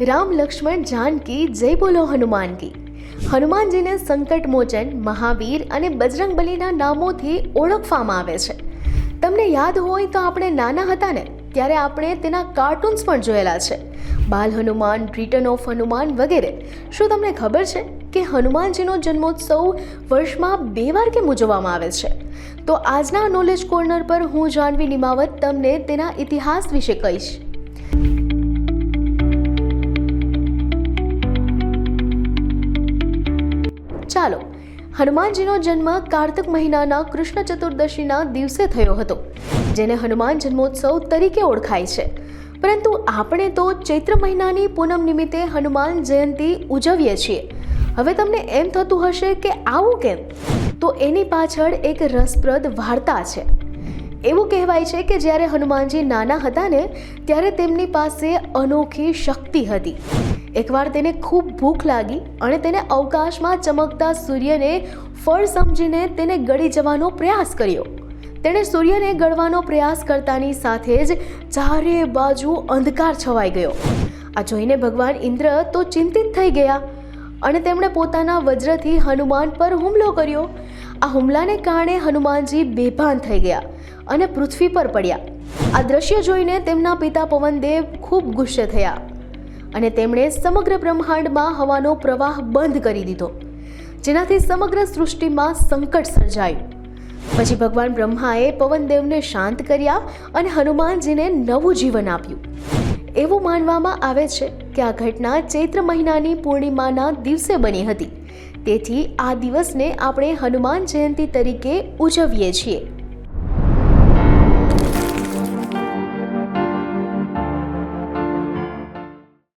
રામ લક્ષ્મણ જાનકી, જય બોલો હનુમાન કી હનુમાનજીને સંકટ મોચન મહાવીર અને બજરંગબલીના નામોથી ઓળખવામાં આવે છે. તમને યાદ હોય તો આપણે નાના હતા ને, ત્યારે આપણે તેના કાર્ટૂન્સ પણ જોયેલા છે. બાલ હનુમાન, રિટર્ન ઓફ હનુમાન વગેરે. શું તમને ખબર છે કે હનુમાનજીનો જન્મોત્સવ વર્ષમાં બે વાર કેમ ઉજવવામાં આવે છે? તો આજના નોલેજ કોર્નર પર હું જાનવી નિમાવત તમને તેના ઇતિહાસ વિશે કહીશ. ચાલો, હનુમાનજીનો જન્મ કાર્તક મહિનાના કૃષ્ણ ચતુર્દશીના દિવસે થયો હતો, જેને હનુમાન જન્મોત્સવ તરીકે ઓળખાય છે. પરંતુ આપણે તો ચૈત્ર મહિનાની પૂનમ નિમિત્તે હનુમાન જયંતી ઉજવીએ છીએ. હવે તમને એમ થતું હશે કે આવું કેમ? તો એની પાછળ એક રસપ્રદ વાર્તા છે. એવું કહેવાય છે કે જ્યારે હનુમાનજી નાના હતા ને, ત્યારે તેમની પાસે અનોખી શક્તિ હતી. એકવાર તેને ખૂબ ભૂખ લાગી અને તેને અવકાશમાં ચમકતા સૂર્યને ફળ સમજીને તેને ગળી જવાનો પ્રયાસ કર્યો. તેણે સૂર્યને ગળવાનો પ્રયાસ કરતાની સાથે જ ચારે બાજુ અંધકાર છવાઈ ગયો. આ જોઈને ભગવાન ઇન્દ્ર તો ચિંતિત થઈ ગયા અને તેમણે પોતાના વજ્રથી હનુમાન પર હુમલો કર્યો. આ હુમલાને કારણે હનુમાનજી બેભાન થઈ ગયા અને પૃથ્વી પર પડ્યા. આ દ્રશ્ય જોઈને તેમના પિતા પવનદેવ ખૂબ ગુસ્સે થયા અને તેમણે સમગ્ર બ્રહ્માંડમાં હવાનો પ્રવાહ બંધ કરી દીધો, જેનાથી સમગ્ર સૃષ્ટિમાં સંકટ સર્જાયું. પછી ભગવાન બ્રહ્માએ પવનદેવને શાંત કર્યા અને હનુમાનજીને નવું જીવન આપ્યું. એવું માનવામાં આવે છે કે આ ઘટના ચૈત્ર મહિનાની પૂર્ણિમાના દિવસે બની હતી. તેથી આ દિવસને આપણે હનુમાન જયંતી તરીકે ઉજવીએ છીએ.